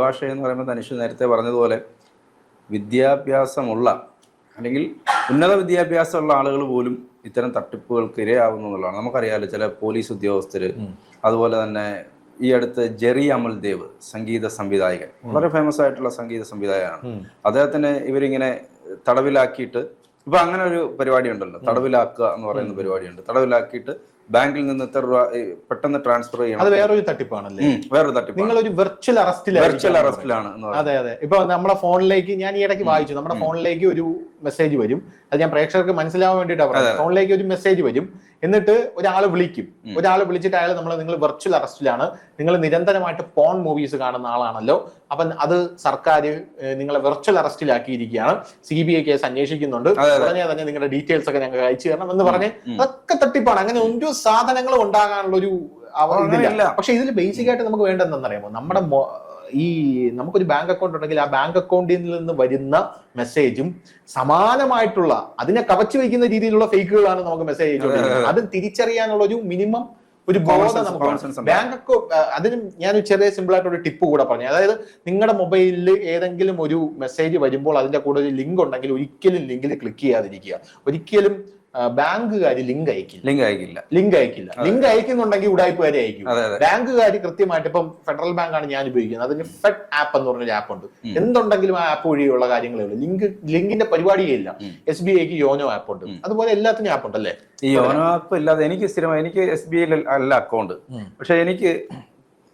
ഭാഷ എന്ന് പറയുമ്പോൾ തനിഷ് നേരത്തെ പറഞ്ഞതുപോലെ വിദ്യാഭ്യാസമുള്ള അല്ലെങ്കിൽ ഉന്നത വിദ്യാഭ്യാസമുള്ള ആളുകൾ പോലും ഇത്തരം തട്ടിപ്പുകൾക്ക് ഇരയാവുന്നു എന്നുള്ളതാണ്. നമുക്കറിയാലോ ചില പോലീസ് ഉദ്യോഗസ്ഥർ അതുപോലെ തന്നെ ഈ അടുത്ത് ജെറി അമൽദേവ് സംഗീത സംവിധായകൻ വളരെ ഫേമസ് ആയിട്ടുള്ള സംഗീത സംവിധായകനാണ്. അദ്ദേഹത്തിന് ഇവരിങ്ങനെ തടവിലാക്കിയിട്ട് ഇപ്പൊ അങ്ങനെ ഒരു പരിപാടി ഉണ്ടല്ലോ തടവിലാക്കുക എന്ന് പറയുന്ന പരിപാടിയുണ്ട്. തടവിലാക്കിയിട്ട് ബാങ്കിൽ നിന്ന് ഇത്ര രൂപ പെട്ടെന്ന് ട്രാൻസ്ഫർ ചെയ്യണം. അത് വേറൊരു തട്ടിപ്പാണല്ലേ? വേറൊരു തട്ടിപ്പ് നിങ്ങൾ ഒരു വെർച്വൽ വെർച്വൽ അറസ്റ്റിലാണ് എന്ന് പറയുന്നത്. അതെ അതെ. ഇപ്പൊ നമ്മുടെ ഫോണിലേക്ക് ഞാൻ ഈ ഇടയ്ക്ക് വായിച്ചു. നമ്മുടെ ഫോണിലേക്ക് ഒരു മെസ്സേജ് വരും. അത് ഞാൻ പ്രേക്ഷകർക്ക് മനസ്സിലാവാൻ വേണ്ടിയിട്ടാണ് പറയുന്നത് ഫോണിലേക്ക് ഒരു മെസ്സേജ് വരും. എന്നിട്ട് ഒരാൾ വിളിക്കും. ഒരാൾ വിളിച്ചിട്ട് അയാൾ നമ്മൾ നിങ്ങൾ വെർച്വൽ അറസ്റ്റിലാണ് നിങ്ങൾ നിരന്തരമായിട്ട് പോൺ മൂവീസ് കാണുന്ന ആളാണല്ലോ. അപ്പം അത് സർക്കാർ നിങ്ങളെ വെർച്വൽ അറസ്റ്റിലാക്കിയിരിക്കുകയാണ് സി ബി ഐ കേസ് അന്വേഷിക്കുന്നുണ്ട്. പറഞ്ഞാൽ തന്നെ നിങ്ങളുടെ ഡീറ്റെയിൽസ് ഒക്കെ ഞങ്ങൾക്ക് അയച്ചു തരണം എന്ന് പറഞ്ഞ് അതൊക്കെ തട്ടിപ്പാണ്. അങ്ങനെ ഒരു സാധനങ്ങളും ഉണ്ടാകാനുള്ള ഒരു ഇതില്ല. പക്ഷെ ഇതിൽ ബേസിക് ആയിട്ട് നമുക്ക് വേണ്ടതെന്നറിയാമോ നമ്മുടെ ഈ നമുക്കൊരു ബാങ്ക് അക്കൗണ്ട് ഉണ്ടെങ്കിൽ ആ ബാങ്ക് അക്കൗണ്ടിൽ നിന്ന് വരുന്ന മെസ്സേജും സമാനമായിട്ടുള്ള അതിനെ കവച്ചു വയ്ക്കുന്ന രീതിയിലുള്ള ഫേക്കുകളാണ് നമുക്ക് മെസ്സേജ് അയച്ചുകൊണ്ടിരിക്കുന്നത് അത് തിരിച്ചറിയാനുള്ള ഒരു മിനിമം ഒരു ബോധം നമുക്ക്. ബാങ്ക് അക്കൗണ്ട് അതിന് ഞാനൊരു ചെറിയ സിമ്പിൾ ആയിട്ട് ഒരു ടിപ്പ് കൂടെ പറഞ്ഞു. അതായത് നിങ്ങളുടെ മൊബൈലിൽ ഏതെങ്കിലും ഒരു മെസ്സേജ് വരുമ്പോൾ അതിന്റെ കൂടെ ഒരു ലിങ്ക് ഉണ്ടെങ്കിൽ ഒരിക്കലും ലിങ്കിൽ ക്ലിക്ക് ചെയ്യാതിരിക്കുക. ഒരിക്കലും ബാങ്കുകാർ ലിങ്ക് അയക്കില്ല. ലിങ്ക് അയക്കില്ല. ലിങ്ക് അയക്കില്ല. ലിങ്ക് അയക്കുന്നുണ്ടെങ്കിൽ ഉടായ്പ അയക്കും. ബാങ്കുകാർ കൃത്യമായിട്ട് ഇപ്പം ഫെഡറൽ ബാങ്കാണ് ഞാൻ ഉപയോഗിക്കുന്നത്. അതിന് ഫെഡ് ആപ്പ് എന്ന് പറഞ്ഞൊരു ആപ്പ് ഉണ്ട്. എന്തുണ്ടെങ്കിലും ആ ആപ്പ് വഴിയുള്ള കാര്യങ്ങളേ ഉള്ളൂ. ലിങ്ക് ലിങ്കിന്റെ പരിപാടിയേ ഇല്ല. എസ് ബി ഐക്ക് യോനോ ആപ്പ് ഉണ്ട്. അതുപോലെ എല്ലാത്തിനും ആപ്പ് ഉണ്ടല്ലേ? ഈ യോനോ ആപ്പ് ഇല്ലാതെ എനിക്ക് സ്ഥിരമായി എനിക്ക് എസ് ബി ഐയിൽ അല്ല അക്കൗണ്ട് പക്ഷെ എനിക്ക്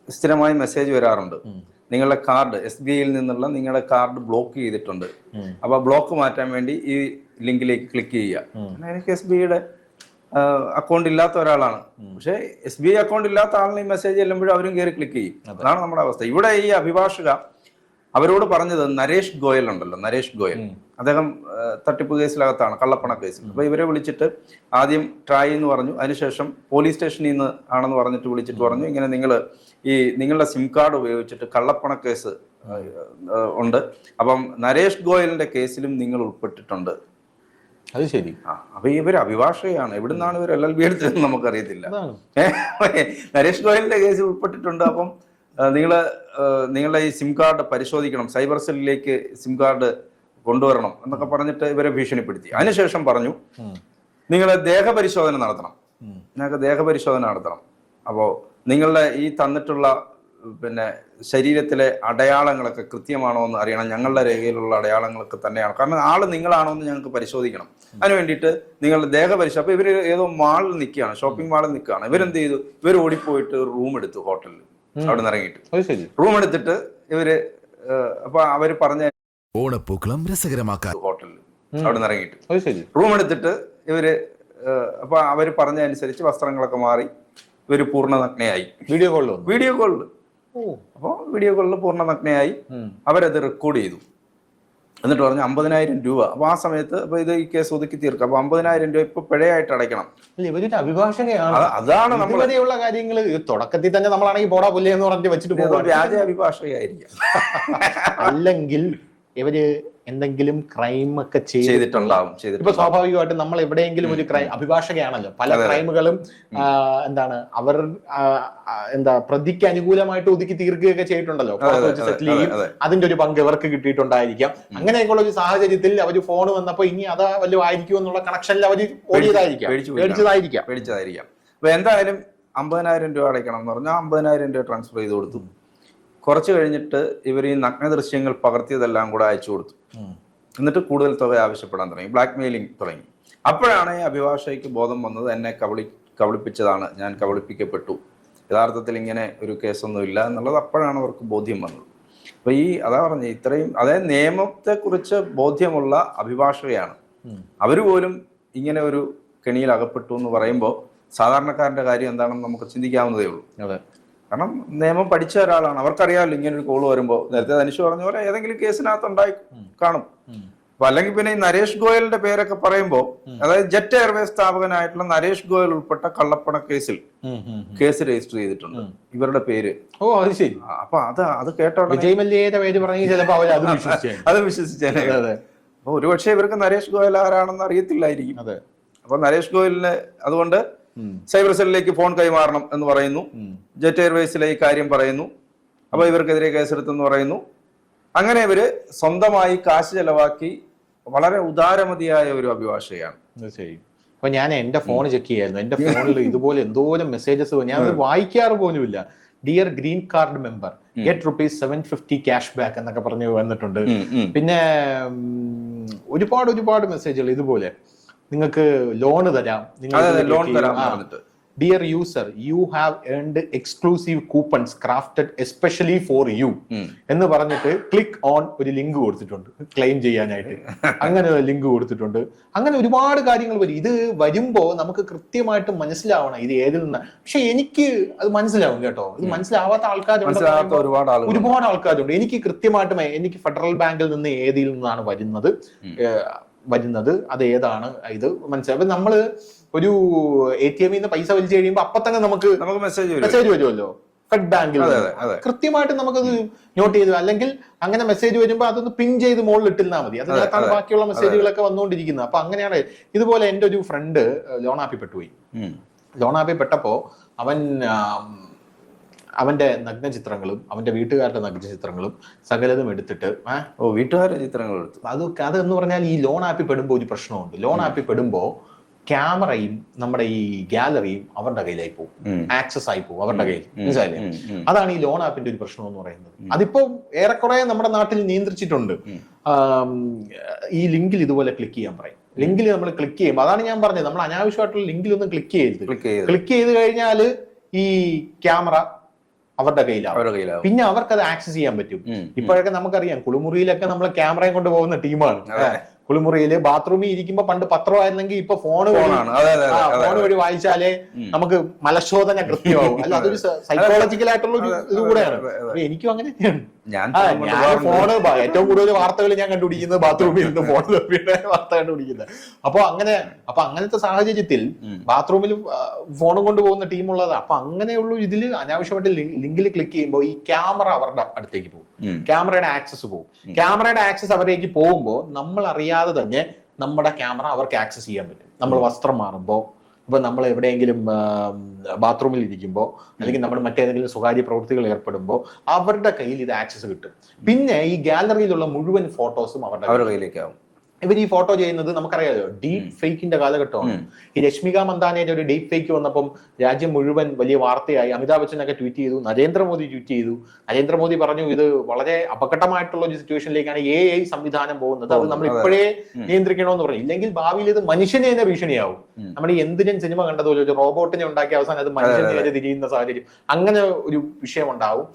സ്ഥിരമായി മെസ്സേജ് വരാറുണ്ട്. നിങ്ങളുടെ കാർഡ് എസ് ബി ഐയിൽ നിന്നുള്ള നിങ്ങളുടെ കാർഡ് ബ്ലോക്ക് ചെയ്തിട്ടുണ്ട്. അപ്പൊ ബ്ലോക്ക് മാറ്റാൻ വേണ്ടി ഈ ലിങ്കിലേക്ക് ക്ലിക്ക് ചെയ്യുക. എനിക്ക് എസ് ബി ഐയുടെ അക്കൗണ്ട് ഇല്ലാത്ത ഒരാളാണ്. പക്ഷെ എസ് ബി ഐ അക്കൗണ്ട് ഇല്ലാത്ത ആളിന് ഈ മെസ്സേജ് ചെല്ലുമ്പോഴും അവരും കയറി ക്ലിക്ക് ചെയ്യും. അതാണ് നമ്മുടെ അവസ്ഥ. ഇവിടെ ഈ അഭിഭാഷക അവരോട് പറഞ്ഞത് നരേഷ് ഗോയൽ ഉണ്ടല്ലോ നരേഷ് ഗോയൽ. അദ്ദേഹം തട്ടിപ്പ് കേസിലകത്താണ് കള്ളപ്പണ കേസിൽ. അപ്പൊ ഇവരെ വിളിച്ചിട്ട് ആദ്യം ട്രൈ എന്ന് പറഞ്ഞു. അതിനുശേഷം പോലീസ് സ്റ്റേഷനിൽ നിന്ന് ആണെന്ന് പറഞ്ഞിട്ട് വിളിച്ചിട്ട് പറഞ്ഞു. ഇങ്ങനെ നിങ്ങൾ ഈ നിങ്ങളുടെ സിം കാർഡ് ഉപയോഗിച്ചിട്ട് കള്ളപ്പണ കേസ് ഉണ്ട്. അപ്പം നരേഷ് ഗോയലിന്റെ കേസിലും നിങ്ങൾ ഉൾപ്പെട്ടിട്ടുണ്ട്. അത് ശരി. അപ്പൊ ഇവർ അഭിഭാഷകയാണ്. എവിടുന്നാണ് ഇവർ എൽ എൽ ബി എടുത്തതെന്ന് നമുക്കറിയത്തില്ല. നരേഷ് ഗോയലിന്റെ കേസ് ഉൾപ്പെട്ടിട്ടുണ്ട്. അപ്പം നിങ്ങൾ നിങ്ങളുടെ ഈ സിം കാർഡ് പരിശോധിക്കണം. സൈബർ സെല്ലിലേക്ക് സിം കാർഡ് കൊണ്ടുവരണം എന്നൊക്കെ പറഞ്ഞിട്ട് ഇവരെ ഭീഷണിപ്പെടുത്തി. അതിനുശേഷം പറഞ്ഞു നിങ്ങൾ ദേഹപരിശോധന നടത്തണം. നിങ്ങൾക്ക് ദേഹപരിശോധന നടത്തണം. അപ്പോൾ നിങ്ങളുടെ ഈ തന്നിട്ടുള്ള പിന്നെ ശരീരത്തിലെ അടയാളങ്ങളൊക്കെ കൃത്യമാണോ എന്ന് അറിയണം. ഞങ്ങളുടെ രേഖയിലുള്ള അടയാളങ്ങളൊക്കെ തന്നെയാണ്. കാരണം ആൾ നിങ്ങളാണോ എന്ന് ഞങ്ങൾക്ക് പരിശോധിക്കണം. അതിന് വേണ്ടിയിട്ട് നിങ്ങളുടെ ദേഹപരിശോധന അപ്പൊ ഇവർ ഏതോ മാളിൽ നിൽക്കുകയാണ് ഷോപ്പിംഗ് മാളിൽ നിൽക്കുകയാണ്. ഇവരെന്ത് ചെയ്തു? ഇവർ ഓടിപ്പോയിട്ട് റൂം എടുത്തു ഹോട്ടലിൽ. അവിടെ നിന്ന് ഇറങ്ങിയിട്ട്. ശരി. റൂം എടുത്തിട്ട് ഇവർ അപ്പൊ അവർ പറഞ്ഞ ഓണപ്പൂക്കളം രസകരമാക്കാൻ. ഹോട്ടലിൽ അവിടെ നിന്ന് ഇറങ്ങിയിട്ട്. ശരി. റൂം എടുത്തിട്ട് ഇവർ അപ്പൊ അവർ പറഞ്ഞ അനുസരിച്ച് വസ്ത്രങ്ങളൊക്കെ മാറി ഇവർ പൂർണ നഗ്നയായി. വീഡിയോ കോളിൽ വന്നു. വീഡിയോ കോളിൽ. അപ്പോൾ വീഡിയോ കോളിൽ പൂർണ നഗ്നയായി ഉം. അവരത് റെക്കോർഡ് ചെയ്തു. എന്നിട്ട് പറഞ്ഞു അമ്പതിനായിരം രൂപ. അപ്പൊ ആ സമയത്ത് അപ്പൊ ഇത് ഈ കേസ് ഒതുക്കി തീർക്കാം. അപ്പൊ അമ്പതിനായിരം രൂപ ഇപ്പൊ പിഴയായിട്ട് അടയ്ക്കണം. ഇവരൊരു അഭിഭാഷകയാണ്. അതാണ് ഇതുവരെയുള്ള കാര്യങ്ങൾ തുടക്കത്തിൽ തന്നെ നമ്മളാണെങ്കിൽ പോടാ പുല്ലേ എന്ന് പറഞ്ഞിട്ട് വെച്ചിട്ട് വ്യാജ അഭിഭാഷകയായിരിക്കാം. അല്ലെങ്കിൽ ഇവർ എന്തെങ്കിലും ക്രൈം ഒക്കെ ചെയ്ത് ചെയ്തിട്ടുണ്ടാവും ഇപ്പൊ സ്വാഭാവികമായിട്ടും നമ്മൾ എവിടെയെങ്കിലും ഒരു ക്രൈം അഭിഭാഷകയാണല്ലോ. പല ക്രൈമുകളും എന്താണ് അവർ എന്താ പ്രതിക്ക് അനുകൂലമായിട്ട് ഒതുക്കി തീർക്കുകയൊക്കെ ചെയ്തിട്ടുണ്ടല്ലോ. സെറ്റിൽ ചെയ്യും. അതിന്റെ ഒരു പങ്ക് ഇവർക്ക് കിട്ടിയിട്ടുണ്ടായിരിക്കാം. അങ്ങനെയൊക്കെയുള്ള ഒരു സാഹചര്യത്തിൽ അവർ ഫോൺ വന്നപ്പോ ഇനി അതാ വല്ലതും ആയിരിക്കും എന്നുള്ള കണക്ഷനിൽ അവർ ഓടിയതായിരിക്കാം. പേടിച്ചു പോയി പേടിച്ചതായിരിക്കാം. പേടിച്ചതായിരിക്കാം. അപ്പൊ എന്തായാലും അമ്പതിനായിരം രൂപ അടയ്ക്കണം എന്ന് പറഞ്ഞാൽ അമ്പതിനായിരം രൂപ ട്രാൻസ്ഫർ ചെയ്ത് കൊടുത്തു. കുറച്ച് കഴിഞ്ഞിട്ട് ഇവർ ഈ നഗ്ന ദൃശ്യങ്ങൾ പകർത്തിയതെല്ലാം കൂടെ അയച്ചു കൊടുത്തു. എന്നിട്ട് കൂടുതൽ തുക ആവശ്യപ്പെടാൻ തുടങ്ങി. ബ്ലാക്ക് മെയിലിംഗ് തുടങ്ങി. അപ്പോഴാണ് ഈ അഭിഭാഷകയ്ക്ക് ബോധം വന്നത് എന്നെ കബളി കബളിപ്പിച്ചതാണ്. ഞാൻ കബളിപ്പിക്കപ്പെട്ടു. യഥാർത്ഥത്തിൽ ഇങ്ങനെ ഒരു കേസൊന്നും ഇല്ല എന്നുള്ളത് അപ്പോഴാണ് അവർക്ക് ബോധ്യം വന്നത്. അപ്പൊ ഈ അതാ പറഞ്ഞ ഇത്രയും അതായത് നിയമത്തെക്കുറിച്ച് ബോധ്യമുള്ള അഭിഭാഷകയാണ്. അവർ പോലും ഇങ്ങനെ ഒരു കെണിയിൽ അകപ്പെട്ടു എന്ന് പറയുമ്പോൾ സാധാരണക്കാരന്റെ കാര്യം എന്താണെന്ന് നമുക്ക് ചിന്തിക്കാവുന്നതേ ഉള്ളൂ. കാരണം നിയമം പഠിച്ച ഒരാളാണ്. അവർക്കറിയാമല്ലോ ഇങ്ങനെ ഒരു കോൾ വരുമ്പോൾ നേരത്തെ ധനുഷ് പറഞ്ഞ പോലെ ഏതെങ്കിലും കേസിനകത്ത് ഉണ്ടായി കാണും. അപ്പൊ അല്ലെങ്കിൽ പിന്നെ ഈ നരേഷ് ഗോയലിന്റെ പേരൊക്കെ പറയുമ്പോ അതായത് ജെറ്റ് എയർവേസ് സ്ഥാപകനായിട്ടുള്ള നരേഷ് ഗോയൽ ഉൾപ്പെട്ട കള്ളപ്പണ കേസിൽ കേസ് രജിസ്റ്റർ ചെയ്തിട്ടുണ്ട്. ഇവരുടെ പേര്. ഓ അത് ശരി. അപ്പൊ അത് അത് കേട്ടോ പേര് പറഞ്ഞെങ്കിൽ അവർ അത് വിശ്വസിച്ചേ വിശ്വസിച്ചേനെ. അപ്പൊ ഒരുപക്ഷെ ഇവർക്ക് നരേഷ് ഗോയൽ ആരാണെന്ന് അറിയത്തില്ലായിരിക്കും. അപ്പൊ നരേഷ് ഗോയലിന് അതുകൊണ്ട്. സൈബർ സെല്ലിലേക്ക് ഫോൺ കൈമാറണം എന്ന് പറയുന്നു. ജെറ്റ് എയർവേസിലെ ഈ കാര്യം പറയുന്നു. അപ്പോൾ ഇവർക്കെതിരെ കേസെടുത്തെന്ന് പറയുന്നു. അങ്ങനെ ഇവർ സ്വന്തമായി കാശ് ചെലവാക്കി വളരെ ഉദാരമതിയായ ഒരു അഭിഭാഷകയാണ്. അപ്പൊ ഞാൻ എന്റെ ഫോൺ ചെക്ക് ചെയ്യായിരുന്നു. എന്റെ ഫോണിൽ ഇതുപോലെ എന്തോരം മെസ്സേജസ് ഞാൻ വായിക്കാറ് പോലുമില്ല. Dear green card member get rupees seven fifty cash back എന്നൊക്കെ പറഞ്ഞു വന്നിട്ടുണ്ട്. പിന്നെ ഒരുപാട് ഒരുപാട് മെസ്സേജുകൾ ഇതുപോലെ. നിങ്ങൾക്ക് ലോൺ തരാം. ലോൺ തരാം dear user you have earned exclusive coupons crafted especially for you എന്ന് പറഞ്ഞിട്ട് ക്ലിക്ക് ഓൺ ഒരു ലിങ്ക് കൊടുത്തിട്ടുണ്ട്. ക്ലെയിം ചെയ്യാനായിട്ട്. അങ്ങനെ ഒരു ലിങ്ക് കൊടുത്തിട്ടുണ്ട്. അങ്ങനെ ഒരുപാട് കാര്യങ്ങൾ വരും. ഇത് വരുമ്പോ നമുക്ക് കൃത്യമായിട്ട് മനസ്സിലാവണം ഇത് ഏതിൽ നിന്ന്. പക്ഷെ എനിക്ക് അത് മനസ്സിലാവും കേട്ടോ. ഇത് മനസ്സിലാവാത്ത ആൾക്കാരുണ്ട് ഒരുപാട് ആൾക്കാരുണ്ട്. എനിക്ക് കൃത്യമായിട്ട് എനിക്ക് ഫെഡറൽ ബാങ്കിൽ നിന്ന് ഏതിൽ നിന്നാണ് വരുന്നത്? വരുന്നത് അത് ഏതാണ് ഇത് മനസ്സിലാവും നമ്മൾ നമ്മൾ ഒരു എ ടി എമ്മിൽ നിന്ന് പൈസ വലിച്ചു കഴിയുമ്പോൾ അപ്പൊ തന്നെ നമുക്ക് നമുക്ക് മെസ്സേജ് വരും മെസ്സേജ് വരുമല്ലോ. ഫെഡ് ബാങ്കിൽ കൃത്യമായിട്ട് നമുക്കത് നോട്ട് ചെയ്തു അല്ലെങ്കിൽ അങ്ങനെ മെസ്സേജ് വരുമ്പോൾ അതൊന്ന് പിൻ ചെയ്ത് മുകളിൽ ഇട്ടിരുന്നാൽ മതി. അതിനകത്താണ് ബാക്കിയുള്ള മെസ്സേജുകളൊക്കെ വന്നുകൊണ്ടിരിക്കുന്നത്. അപ്പൊ അങ്ങനെയാണ് ഇതുപോലെ എന്റെ ഒരു ഫ്രണ്ട് ലോൺ ആപ്പിൽ പെട്ടുപോയി ലോൺ ആപ്പിൽ പെട്ടപ്പോ അവൻ ആം, നഗ്ന ചിത്രങ്ങളും അവന്റെ വീട്ടുകാരുടെ നഗ്ന ചിത്രങ്ങളും സകലതും എടുത്തിട്ട് ഓ വീട്ടുകാരുടെ ചിത്രങ്ങൾ എടുത്തു. അത് അത് എന്ന് പറഞ്ഞാൽ ഈ ലോൺ ആപ്പിൽ പെടുമ്പോൾ ഒരു പ്രശ്നമുണ്ട്. ലോൺ ആപ്പിൽ പെടുമ്പോൾ ക്യാമറയും നമ്മുടെ ഈ ഗാലറിയും അവരുടെ കയ്യിലായി പോകും. ആക്സസ് ആയി പോകും അവരുടെ കയ്യിൽ. മനസ്സിലായില്ലേ. അതാണ് ഈ ലോൺ ആപ്പിന്റെ ഒരു പ്രശ്നം എന്ന് പറയുന്നത്. അതിപ്പോ ഏറെക്കുറെ നമ്മുടെ നാട്ടിൽ നിയന്ത്രിച്ചിട്ടുണ്ട്. ഈ ലിങ്കിൽ ഇതുപോലെ ക്ലിക്ക് ചെയ്യാൻ പറയും. ലിങ്കിൽ നമ്മൾ ക്ലിക്ക് ചെയ്യും അതാണ് ഞാൻ പറഞ്ഞത് നമ്മൾ അനാവശ്യമായിട്ടുള്ള ലിങ്കിൽ ഒന്നും ക്ലിക്ക് ചെയ്യരുത്. ക്ലിക്ക് ചെയ്ത് ക്ലിക്ക് ചെയ്ത് കഴിഞ്ഞാൽ ഈ ക്യാമറ അവരുടെ കയ്യിലാവും. അവരുടെ കയ്യിലാവും. പിന്നെ അവർക്ക് അത് ആക്സസ് ചെയ്യാൻ പറ്റും. ഇപ്പോഴൊക്കെ നമുക്കറിയാം കുളിമുറിയിലൊക്കെ നമ്മൾ ക്യാമറയും കൊണ്ട് പോകുന്ന ടീമാണ്. കുളിമുറിയിൽ ബാത്റൂമിൽ ഇരിക്കുമ്പോ പണ്ട് പത്രമായിരുന്നെങ്കിൽ ഇപ്പൊ ഫോൺ ഫോൺ വഴി വായിച്ചാലേ നമുക്ക് മലശോധന കൃത്യമാവും. അല്ല അതൊരു സൈക്കോളജിക്കൽ ആയിട്ടുള്ള ഒരു ഇത് കൂടെയാണ്. എനിക്കും അങ്ങനെ തന്നെയാണ്. ഞാൻ ഫോണ് ഏറ്റവും കൂടുതൽ വാർത്തകൾ ഞാൻ കണ്ടുപിടിക്കുന്നത് ബാത്റൂമിൽ നിന്ന് ഫോൺ തപ്പിയുടെ വാർത്ത കണ്ടുപിടിക്കുന്നത്. അപ്പൊ അങ്ങനെ അപ്പൊ അങ്ങനത്തെ സാഹചര്യത്തിൽ. ബാത്റൂമിൽ ഫോണും കൊണ്ട് പോകുന്ന ടീമുള്ളത് അപ്പൊ അങ്ങനെയുള്ള ഇതിൽ അനാവശ്യമായിട്ട് ലിങ്കിൽ ക്ലിക്ക് ചെയ്യുമ്പോൾ ഈ ക്യാമറ അവരുടെ അടുത്തേക്ക് പോകും. ക്യാമറയുടെ ആക്സസ് പോകും. ക്യാമറയുടെ ആക്സസ് അവരേക്ക് പോകുമ്പോൾ നമ്മൾ അറിയാതെ തന്നെ നമ്മുടെ ക്യാമറ അവർക്ക് ആക്സസ് ചെയ്യാൻ പറ്റും. നമ്മൾ വസ്ത്രം മാറുമ്പോൾ ഇപ്പൊ നമ്മൾ എവിടെയെങ്കിലും ബാത്റൂമിൽ ഇരിക്കുമ്പോൾ അല്ലെങ്കിൽ നമ്മൾ മറ്റേതെങ്കിലും സ്വകാര്യ പ്രവൃത്തികൾ ഏർപ്പെടുമ്പോൾ അവരുടെ കയ്യിൽ ഇത് ആക്സസ് കിട്ടും. പിന്നെ ഈ ഗാലറിയിലുള്ള മുഴുവൻ ഫോട്ടോസും അവരുടെ അവരുടെ കയ്യിലേക്കാവും. ഇവർ ഈ ഫോട്ടോ ചെയ്യുന്നത് നമുക്കറിയാലോ ഡീപ് ഫേക്കിന്റെ കാലഘട്ടമാണ്. ഈ രശ്മിക മന്ദാനയുടെ ഒരു ഡീപ് ഫേക്ക് വന്നപ്പം രാജ്യം മുഴുവൻ വലിയ വാർത്തയായി. അമിതാഭ് ബച്ചനൊക്കെ ട്വീറ്റ് ചെയ്തു നരേന്ദ്രമോദി ട്വീറ്റ് ചെയ്തു. നരേന്ദ്രമോദി പറഞ്ഞു ഇത് വളരെ അപകടമായിട്ടുള്ള ഒരു സിറ്റുവേഷനിലേക്കാണ് എ ഐ സംവിധാനം പോകുന്നത്. അത് നമ്മൾ ഇപ്പോഴേ നിയന്ത്രിക്കണമെന്ന് പറഞ്ഞു ഇല്ലെങ്കിൽ ഭാവിയിൽ ഇത് മനുഷ്യനെ തന്നെ ഭീഷണിയാവും. നമ്മൾ ഈ എന്തിനും സിനിമ കണ്ടതുപോലെ ഒരു റോബോട്ടിനെ ഉണ്ടാക്കിയ അവസാനം അത് മനുഷ്യനെ തിരിയുന്ന സാഹചര്യം. അങ്ങനെ ഒരു വിഷയം ഉണ്ടാവും.